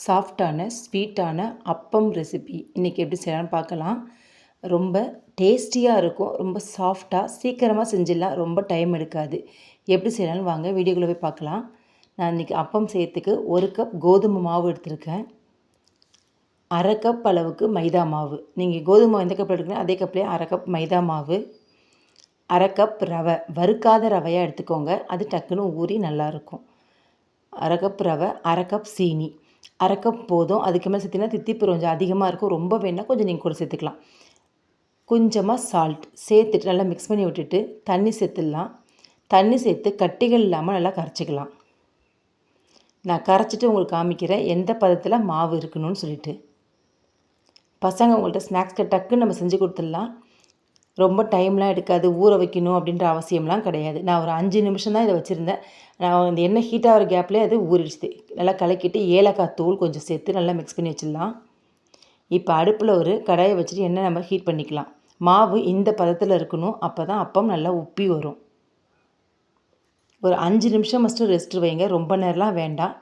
சாஃப்டான ஸ்வீட்டான அப்பம் ரெசிபி இன்றைக்கி எப்படி செய்யலாம்னு பார்க்கலாம். ரொம்ப டேஸ்டியாக இருக்கும். ரொம்ப சாஃப்டாக சீக்கிரமாக செஞ்சிடலாம். ரொம்ப டைம் எடுக்காது. எப்படி செய்யலாம்னு வாங்க. வீடியோக்குள்ளே போய் பார்க்கலாம். நான் இன்றைக்கி அப்பம் செய்யறதுக்கு ஒரு கப் கோதுமை மாவு எடுத்திருக்கேன். அரை கப் அளவுக்கு மைதா மாவு. நீங்கள் கோதுமை எந்த கப்பில் எடுக்கணும் அதே கப்லேயே அரை கப் மைதா மாவு அரை கப் ரவை. வறுக்காத ரவையாக எடுத்துக்கோங்க. அது டக்குன்னு ஊறி நல்லாயிருக்கும் அரை கப் ரவை அரை கப் சீனி. அரை போதும். அதுக்கு மேலே சேர்த்திங்கன்னா தித்திப்பு கொஞ்சம் அதிகமாக இருக்கும். ரொம்ப வேணால் கொஞ்சம் நீங்கள் கூட சேர்த்துக்கலாம். கொஞ்சமாக சால்ட் சேர்த்துட்டு நல்லா மிக்ஸ் பண்ணி விட்டுட்டு தண்ணி சேர்த்துடலாம். தண்ணி சேர்த்து கட்டிகள் இல்லாமல் நல்லா கரைச்சிக்கலாம். நான் கரைச்சிட்டு உங்களுக்கு காமிக்கிறேன். எந்த பதத்தில் மாவு இருக்கணும்னு சொல்லிட்டு. பசங்க உங்கள்கிட்ட ஸ்நாக்ஸ்க்கு டக்குன்னு நம்ம செஞ்சு கொடுத்துடலாம். ரொம்ப டைம்லாம் எடுக்காது ஊற வைக்கணும் அப்படின்ற அவசியம்லாம் கிடையாது. நான் ஒரு அஞ்சு நிமிஷம் தான் இதை வச்சுருந்தேன். நான் இந்த எண்ணெய் ஹீட் ஆகிற கேப்லேயே அது ஊறிடுச்சு. நல்லா கலக்கிட்டு ஏலக்காய் தூள் கொஞ்சம் சேர்த்து நல்லா மிக்ஸ் பண்ணி வச்சிடலாம். இப்போ அடுப்பில் ஒரு கடாயை வச்சுட்டு எண்ணெய் நம்ம ஹீட் பண்ணிக்கலாம். மாவு இந்த பதத்தில் இருக்கணும். அப்போ தான் அப்பம் நல்லா உப்பி வரும். ஒரு அஞ்சு நிமிஷம் ஃபஸ்ட்டு ரெஸ்ட் வைங்க. ரொம்ப நேரம்லாம் வேண்டாம்.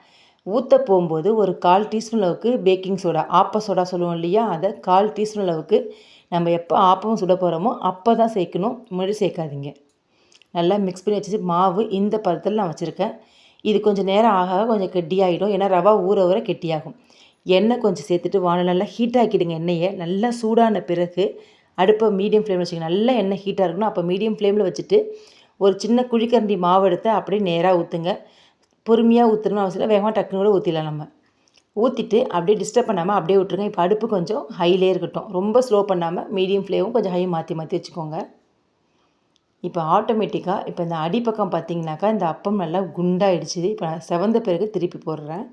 ஊற்ற போகும்போது ஒரு கால் டீஸ்பூன் அளவுக்கு பேக்கிங் சோடா ஆப்ப சோடா சொல்லுவோம் இல்லையா? அதை கால் டீஸ்பூன் அளவுக்கு நம்ம எப்போ ஆப்பம் சுட போகிறோமோ அப்போ தான் சேர்க்கணும். முன்னாடி சேர்க்காதீங்க. நல்லா மிக்ஸ் பண்ணி வச்சு மாவு இந்த பதத்தில் நான் வச்சுருக்கேன். இது கொஞ்சம் நேரம் ஆக கொஞ்சம் கெட்டியாகிடும் ஏன்னா ரவா ஊற ஊற கெட்டியாகும். எண்ணெய் கொஞ்சம் சேர்த்துட்டு வானல் நல்லா ஹீட் ஆக்கிடுங்க எண்ணெயை. நல்லா சூடான பிறகு அடுப்பை மீடியம் ஃப்ளேமில் வச்சுக்கோங்க. நல்லா எண்ணெய் ஹீட்டாக இருக்கணும். அப்போ மீடியம் ஃப்ளேமில் வச்சுட்டு ஒரு சின்ன குழிக்கரண்டி மாவு எடுத்து அப்படியே நேராக ஊற்றுங்க பொறுமையாக ஊற்றணும்னு அவசியம் இல்லை. வேகமாக டக்குன்னு கூட ஊற்றிடலாம் நம்ம. ஊற்றிட்டு அப்படியே டிஸ்டர்ப் பண்ணாமல் அப்படியே விட்டுருங்க. இப்போ அடுப்பு கொஞ்சம் ஹைலே இருக்கட்டும். ரொம்ப ஸ்லோ பண்ணாமல் மீடியம் ஃப்ளேவும் கொஞ்சம் ஹை மாற்றி மாற்றி வச்சுக்கோங்க. இப்போ ஆட்டோமேட்டிக்காக இப்போ இந்த அடிப்பக்கம் பார்த்தீங்கன்னாக்கா இந்த அப்பம் நல்லா குண்டாயிடுச்சு. இப்போ நான் செவந்த பிறகு திருப்பி போடுறேன்.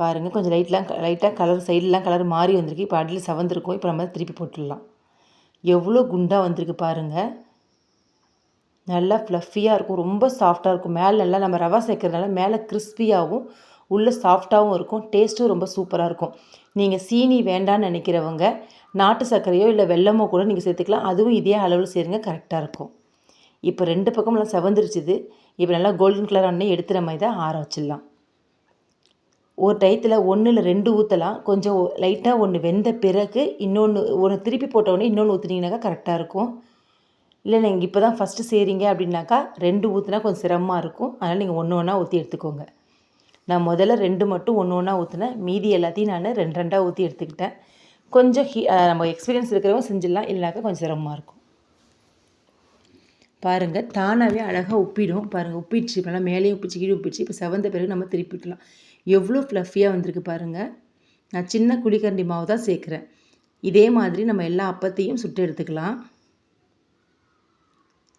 பாருங்கள் கொஞ்சம் லைட்லாம் லைட்டாக கலர் சைட்லாம் கலர் மாறி வந்திருக்கு. இப்போ அடியில் செவந்திருக்கும். இப்போ நம்ம திருப்பி போட்டுடலாம். எவ்வளோ குண்டாக வந்திருக்கு பாருங்கள் நல்லா ஃப்ளஃபியாக இருக்கும் ரொம்ப சாஃப்டாக இருக்கும். மேலே நல்லா நம்ம ரவா சேர்க்கறதுனால மேலே கிறிஸ்பியாகவும் உள்ளே சாஃப்டாகவும் இருக்கும். டேஸ்ட்டும் ரொம்ப சூப்பராக இருக்கும். நீங்கள் சீனி வேண்டான்னு நினைக்கிறவங்க நாட்டு சர்க்கரையோ இல்லை வெள்ளமோ கூட நீங்கள் சேர்த்துக்கலாம். அதுவும் இதே அளவில் சேருங்க கரெக்டாக இருக்கும். இப்போ ரெண்டு பக்கம் நல்லா செவந்துருச்சுது. இப்போ நல்லா கோல்டன் கலர் அண்ணே எடுத்து நம்ம இதை ஆற வச்சிடலாம். ஒரு டயத்தில் ஒன்று இல்லை ரெண்டு ஊற்றலாம் கொஞ்சம் லைட்டாக ஒன்று வெந்த பிறகு இன்னொன்று ஒன்று திருப்பி போட்டோடனே இன்னொன்று ஊற்றுனீங்கனாக்கா கரெக்டாக இருக்கும். இல்லை நீங்கள் இப்போ தான் ஃபஸ்ட்டு செய்கிறீங்க அப்படின்னாக்கா ரெண்டு ஊற்றுனா கொஞ்சம் சிரமமாக இருக்கும். அதனால் நீங்கள் ஒன்று ஒன்றா ஊற்றி எடுத்துக்கோங்க. நான் முதல்ல ரெண்டு மட்டும் ஒன்று ஒன்றா ஊற்றினேன் மீதி எல்லாத்தையும் நான் ரெண்டு ரெண்டாக ஊற்றி எடுத்துக்கிட்டேன். கொஞ்சம் ஹீ நம்ம எக்ஸ்பீரியன்ஸ் இருக்கிறவங்க செஞ்சிடலாம். இல்லைனாக்கா கொஞ்சம் சிரமமாக இருக்கும். பாருங்கள் தானாகவே அழகாக உப்பிடும். பாருங்கள் உப்பிடுச்சு. இப்போலாம் மேலேயும் உப்பிச்சு கீழே உப்பிடுச்சு இப்போ செவந்த பிறகு நம்ம திருப்பி விட்டுலாம் எவ்வளோ ஃப்ளஃபியாக வந்திருக்கு பாருங்கள் நான் சின்ன குழிக்கரண்டி மாவு தான் சேர்க்குறேன். இதே மாதிரி நம்ம எல்லா அப்பத்தையும் சுட்டு எடுத்துக்கலாம்.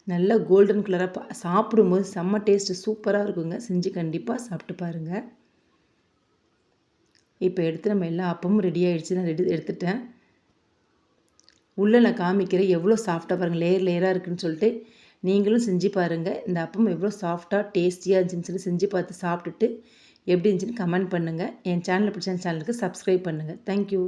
நல்ல கோல்டன் கலராக பா சாப்பிடும்போது செம்ம டேஸ்ட்டு சூப்பராக இருக்குங்க. செஞ்சு கண்டிப்பாக சாப்பிட்டு பாருங்கள் இப்போ எடுத்து நம்ம எல்லா அப்பமும் ரெடி ஆகிடுச்சு நான் ரெடி எடுத்துட்டேன். உள்ளே நான் காமிக்கிறேன். எவ்வளோ சாஃப்டாக பாருங்கள் லேயர் லேயராக இருக்குதுன்னு சொல்லிட்டு நீங்களும் செஞ்சு பாருங்கள் இந்த அப்பம் எவ்வளோ சாஃப்டாக டேஸ்டியாக இருந்துச்சுன்னு சொல்லி செஞ்சு பார்த்து சாப்பிட்டுட்டு எப்படி இருந்துச்சுன்னு கமெண்ட் பண்ணுங்கள் என் சேனலில் பிடிச்ச சேனலுக்கு சப்ஸ்கிரைப் பண்ணுங்கள் தேங்க்யூ